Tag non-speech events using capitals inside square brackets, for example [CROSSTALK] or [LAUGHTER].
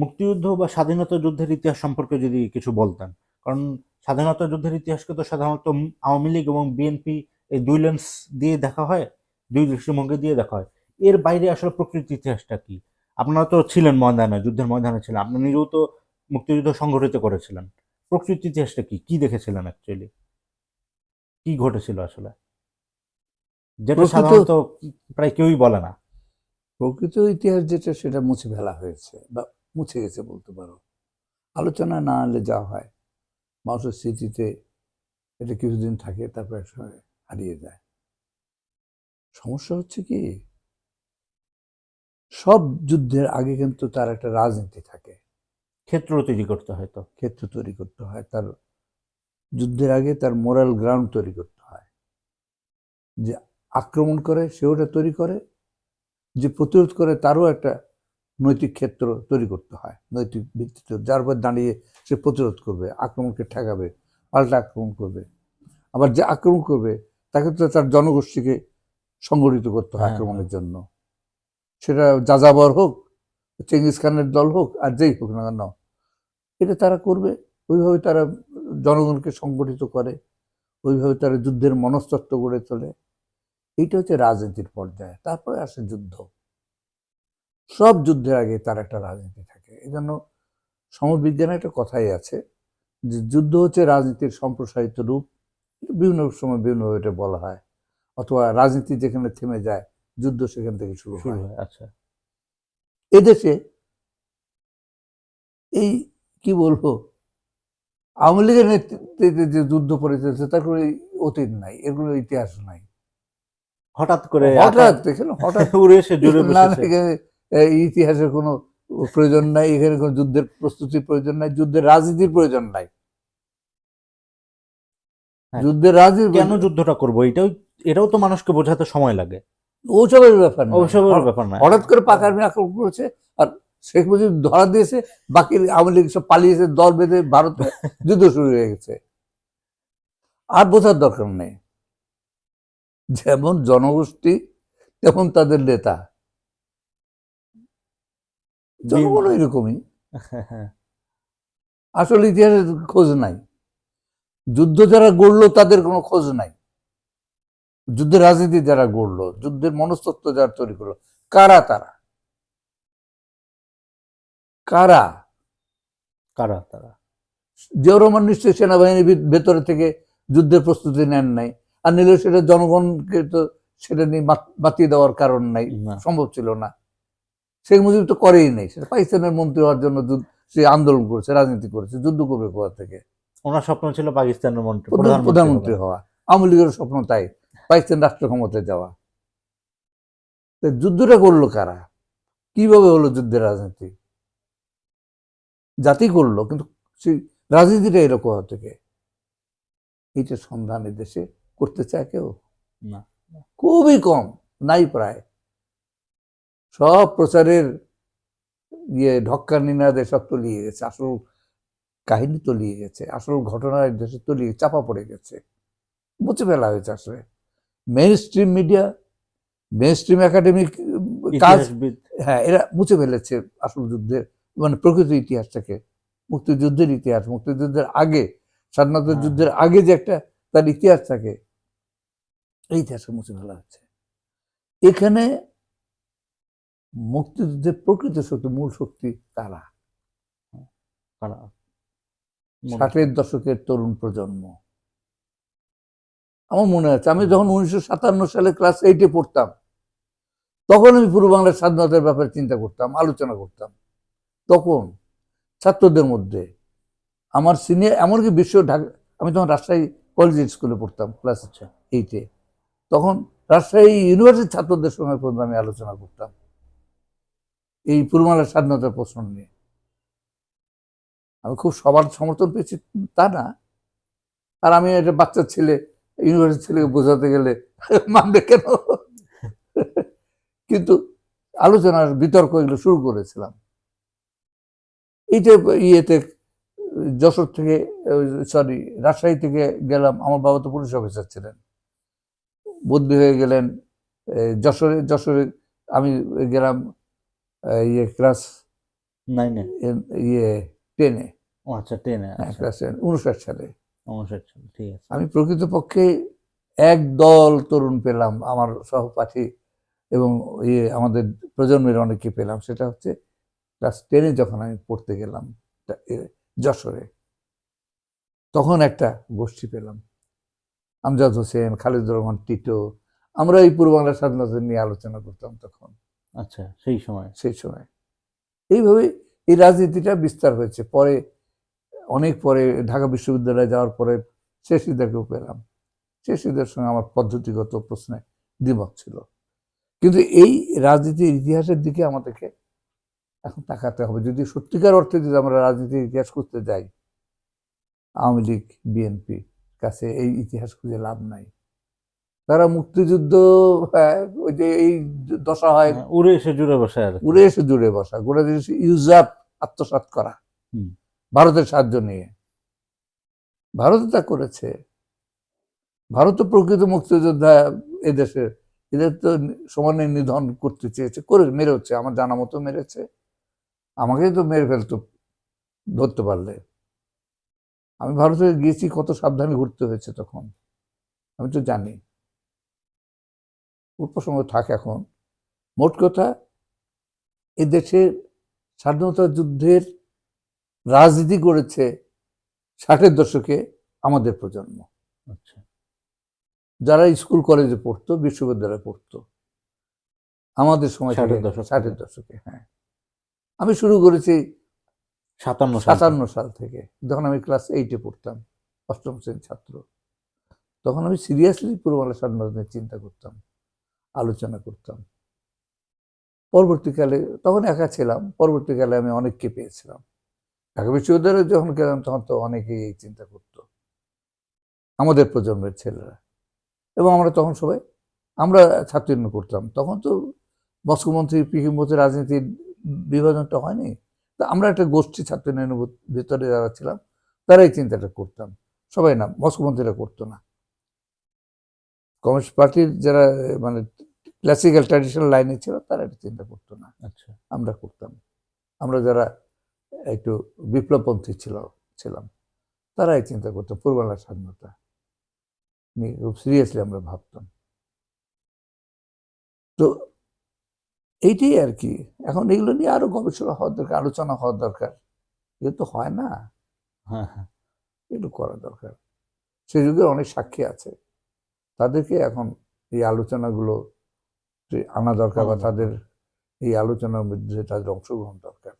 মুক্তিযুদ্ধ বা স্বাধীনতা যুদ্ধের ইতিহাস সম্পর্কে যদি কিছু বলতেন। কারণ স্বাধীনতা যুদ্ধের ইতিহাসকে তো সাধারণত আওয়ামী লীগ এবং বিএনপি এই দুই লেন্স দিয়ে দেখা হয় দুই দৃষ্টিভঙ্গি দিয়ে দেখা হয়। এর বাইরে আসলে প্রকৃত ইতিহাসটা কি? আপনারা তো ছিলেন ময়দানে যুদ্ধের ময়দানে ছিলেন আপনি নিজেও তো মুক্তিযুদ্ধ সংগঠিত করেছিলেন। প্রকৃত ইতিহাসটা কি? কি দেখেছিলেন অ্যাকচুয়ালি কি ঘটেছিল আসলে? যেটা সাধারণত প্রায় কেউই বলে না। প্রকৃত ইতিহাস যেটা সেটা মুছে ফেলা হয়েছে বা মুছে গেছে বলতে পারো। আলোচনা না আনলে যা হয় মানুষের স্মৃতিতে এটা কিছুদিন থাকে তারপর একসময় হারিয়ে যায়। সমস্যা হচ্ছে কি সব যুদ্ধের আগে কিন্তু তার একটা রাজনীতি থাকে। ক্ষেত্র তৈরি করতে হয়তো ক্ষেত্র তৈরি করতে হয় তার যুদ্ধের আগে তার মোরাল গ্রাউন্ড তৈরি করতে হয়। যে আক্রমণ করে সে ওটা তৈরি করে যে প্রতিরোধ করে তারও একটা নৈতিক ক্ষেত্র তৈরি করতে হয় নৈতিক ভিত্তিতে। যার উপর দাঁড়িয়ে সে প্রতিরোধ করবে আক্রমণকে ঠেকাবে পাল্টা আক্রমণ করবে। আবার যে আক্রমণ করবে তাকে তো তার জনগোষ্ঠীকে সংগঠিত করতে হয় হ্যাঁ, আক্রমণের জন্য। সেটা যাযাবর হোক চেঙ্গিস খানের দল হোক আর যেই হোক না কেন এটা তারা করবে। ওইভাবে তারা জনগণকে সংগঠিত করে ওইভাবে তারা যুদ্ধের মনস্তত্ত্ব গড়ে তোলে। এইটা হচ্ছে রাজনীতির পর্যায়ে। তারপরে আসে যুদ্ধ। সব যুদ্ধের আগে তার একটা রাজনীতি থাকে। এই জন্য সমাজবিজ্ঞানে একটা কথাই আছে যে যুদ্ধ হচ্ছে রাজনীতির সম্প্রসারিত রূপ। বিভিন্ন সময় বিভিন্নভাবে এটা বলা হয়। অথবা রাজনীতি যেখানে থেমে যায় যুদ্ধ সেখান থেকে শুরু শুরু হয় আচ্ছা। এদেশে এই কি বলব আওয়ামী লীগের নেতৃত্বে যে যুদ্ধ পরিচালিত তার কোনো অতীত নাই এগুলো ইতিহাস নাই। হঠাৎ করে হঠাৎ হঠাৎ [LAUGHS] উড়ে এসে জুড়ে ইতিহাসের কোনো প্রয়োজন নাই এখানে কোনো যুদ্ধের প্রস্তুতির প্রয়োজন নাই যুদ্ধের রাজনীতির প্রয়োজন নাই। হ্যাঁ। যুদ্ধের রাজনীতি কেন যুদ্ধটা করব? এটাও এটাও তো মানুষকে বোঝাতে সময় লাগে। ওসবের ব্যাপার না। অবসরের ব্যাপার না হঠাৎ করে পাক আর্মি আক্রমণ করেছে আর শেখ মুজিব ধরা দিয়েছে বাকি আওয়ামী লীগ সব পালিয়েছে দল বেঁধে ভারতে [LAUGHS] যুদ্ধ শুরু হয়ে গেছে। আর বোঝার দরকার নেই। যেমন জনগোষ্ঠী তেমন তাদের নেতা। জনগণ এরকমই হ্যাঁ, আসলে ইতিহাসের খোঁজ নাই। যুদ্ধ যারা গড়লো তাদের কোনো খোঁজ নাই। যুদ্ধের রাজনীতি যারা গড়লো যুদ্ধের মনস্তত্ত্ব যারা তৈরি করল কারা তারা? কারা? কারা তারা? জিয়াউর রহমান নিশ্চয়ই সেনাবাহিনীর ভেতরে থেকে যুদ্ধের প্রস্তুতি নেন নাই। আর নিলে সেটা জনগণকে তো সেটা নিয়ে বাতিয়ে দেওয়ার কারণ নাই। সম্ভব ছিল না। শেখ মুজিব তো করেই নেই। সেটা পাকিস্তানের মন্ত্রী হওয়ার জন্য সে আন্দোলন করেছে রাজনীতি করেছে যুদ্ধ করবে কোথা থেকে? ওনার স্বপ্ন ছিল পাকিস্তানের মন্ত্রী প্রধানমন্ত্রী হওয়া। আওয়ামী লীগের স্বপ্ন তাই পাকিস্তান রাষ্ট্র ক্ষমতায় যাওয়া। যুদ্ধটা করল কারা? কীভাবে হলো যুদ্ধের রাজনীতি? জাতি করল কিন্তু সেই রাজনীতিটা এরকম হওয়া থেকে? এইটা সন্ধান এ দেশে করতে চায় কেউ? না। খুবই কম নাই প্রায়। সব প্রচারের ইয়ে ঢক্কার নিনাদে সব তলিয়ে গেছে আসল কাহিনী তলিয়ে গেছে আসল ঘটনা দেশে তলিয়ে চাপা পড়ে গেছে মুছে ফেলা হয়েছে আসলে। Main stream media main stream academic কাজ হ্যাঁ এরা মুছে ফেলেছে আসল যুদ্ধের মানে প্রকৃত ইতিহাসটাকে। মুক্তিযুদ্ধের ইতিহাস মুক্তিযুদ্ধের আগে স্বাধীনতা হ্যাঁ। যুদ্ধের আগে যে একটা তার ইতিহাস থাকে এই ইতিহাসকে মুছে ফেলা হচ্ছে এখানে মুক্তিযুদ্ধের প্রকৃত শক্তি মূল শক্তি তারা। মনে- ষাটের দশকের তরুণ প্রজন্ম। আমার মনে আছে আমি যখন উনিশশো সাতান্ন সালে ক্লাস এইটে পড়তাম তখন আমি পূর্ব বাংলার স্বাধীনতার ব্যাপারে চিন্তা করতাম আলোচনা করতাম। তখন ছাত্রদের মধ্যে আমার সিনিয়র এমনকি বিশ্ব ঢাকা আমি তখন রাজশাহী কলেজ স্কুলে পড়তাম ক্লাস আচ্ছা। এইটে তখন রাজশাহী ইউনিভার্সিটির ছাত্রদের সঙ্গে পর্যন্ত আমি আলোচনা করতাম। এই পূর্বাংলার স্বাধীনতার প্রশ্ন নিয়ে। আমি খুব সবার সমর্থন পেয়েছি তা না। আর আমি একটা বাচ্চা ছেলে, ইউনিভার্সিটি ছেলেকে বোঝাতে গেলে [LAUGHS] মানবে কেন? কিন্তু আলোচনার বিতর্ক এগুলো শুরু করেছিলাম। এইটা ইয়েতে, যশোর থেকে, সরি, রাজশাহী থেকে গেলাম। আমার বাবা তো পুলিশ অফিসার ছিলেন। বদলি হয়ে গেলেন যশোরে যশোরে আমি গেলাম। ইয়ে ক্লাস নাইনে এ- ইয়ে টেনে ও আচ্ছা টেনে ক্লাস উনষাট সালে। উনষাট সাল, ঠিক আছে। আমি প্রকৃতপক্ষে এক দল তরুণ পেলাম আমার সহপাঠী এবং ইয়ে আমাদের প্রজন্মের অনেকে পেলাম। সেটা হচ্ছে ক্লাস টেনে যখন আমি পড়তে গেলাম যশোরে তখন একটা গোষ্ঠী পেলাম। আমজাদ হোসেন খালিদুর রহমান টিটো আমরা এই পূর্ব বাংলার স্বাধীনতা নিয়ে আলোচনা করতাম তখন। আচ্ছা সেই সময়। সেই সময়। এইভাবে এই রাজনীতিটা বিস্তার হয়েছে। পরে, অনেক পরে ঢাকা বিশ্ববিদ্যালয়ে যাওয়ার পরে শেষিদাকেও পেলাম। শেষিদের সঙ্গে আমার পদ্ধতিগত প্রশ্নে দ্বিমত ছিল। কিন্তু এই রাজনীতির ইতিহাসের দিকে আমাদেরকে এখন তাকাতে হবে। যদি সত্যিকার অর্থে যদি আমরা রাজনীতির ইতিহাস খুঁজতে যাই, আওয়ামী লীগ বিএনপি কাছে এই ইতিহাস খুঁজে লাভ নাই। তারা মুক্তিযুদ্ধ হ্যাঁ, ওই যে এই দশা হয়। হ্যাঁ, উড়ে এসে জুড়ে বসে আর উড়ে এসে জুড়ে বসা। গোটা জিনিস ইউজ আপ আত্মসাৎ করা। ভারতের সাহায্য নিয়ে। ভারত তা করেছে ভারত প্রকৃত মুক্তিযোদ্ধা এদেশের এদের তো সমানে নিধন করতে চেয়েছে করে মেরেছে আমার জানা মতো মেরেছে। আমাকে তো মেরে ফেলতো ধরতে পারলে। আমি ভারতে গিয়েছি কত সাবধানে ঘুরতে হয়েছে তখন। আমি তো জানি। প্রসঙ্গ থাক এখন। মোট কথা এ দেশের স্বাধীনতা যুদ্ধের রাজনীতি করেছে ষাটের দশকে আমাদের প্রজন্ম। আচ্ছা। যারা স্কুল কলেজে পড়তো বিশ্ববিদ্যালয়ে পড়তো আমাদের সময় ষাটের দশক ষাটের দশকে হ্যাঁ। আমি শুরু করেছি সাতান্ন সাতান্ন সাল থেকে। যখন আমি ক্লাস এইটে পড়তাম অষ্টম শ্রেণির ছাত্র তখন আমি সিরিয়াসলি পূর্ববাংলা স্বাধীনতা নিয়ে চিন্তা করতাম। আলোচনা করতাম। পরবর্তীকালে তখন একা ছিলাম, পরবর্তীকালে আমি অনেককে পেয়েছিলাম। ঢাকা বিশ্ববিদ্যালয়ে যখন গেলাম তখন তো অনেকেই এই চিন্তা করতো, আমাদের প্রজন্মের ছেলেরা। এবং আমরা তখন সবাই, আমরা ছাত্র করতাম। তখন তো মস্কোমন্ত্রী পিকিমন্ত্রী রাজনীতির বিভাজনটা হয়নি। তা আমরা একটা গোষ্ঠী ছাত্র ইউনিয়নের ভিতরে যারা ছিলাম, তারাই চিন্তাটা করতাম। সবাই না মস্কোমন্ত্রীরা করতো না। কমিউনিস্ট পার্টির যারা মানে ক্লাসিক্যাল ট্র্যাডিশনাল লাইনে ছিল তারা এটা চিন্তা করতো না। আচ্ছা। আমরা করতাম। আমরা যারা একটু বিপ্লবপন্থী ছিল ছিলাম তারাই চিন্তা করতো পূর্বাংলার স্বাধীনতা নিয়ে খুব সিরিয়াসলি আমরা ভাবতাম। তো এইটাই আর কি। এখন এগুলো নিয়ে আরও গবেষণা হওয়ার দরকার আলোচনা হওয়ার দরকার। এগুলো তো হয় না। হ্যাঁ হ্যাঁ। এগুলো করা দরকার। সে যুগের অনেক সাক্ষী আছে। তাদেরকে এখন এই আলোচনাগুলো আনা দরকার বা তাদের এই আলোচনার মধ্যে তাদের অংশগ্রহণ দরকার।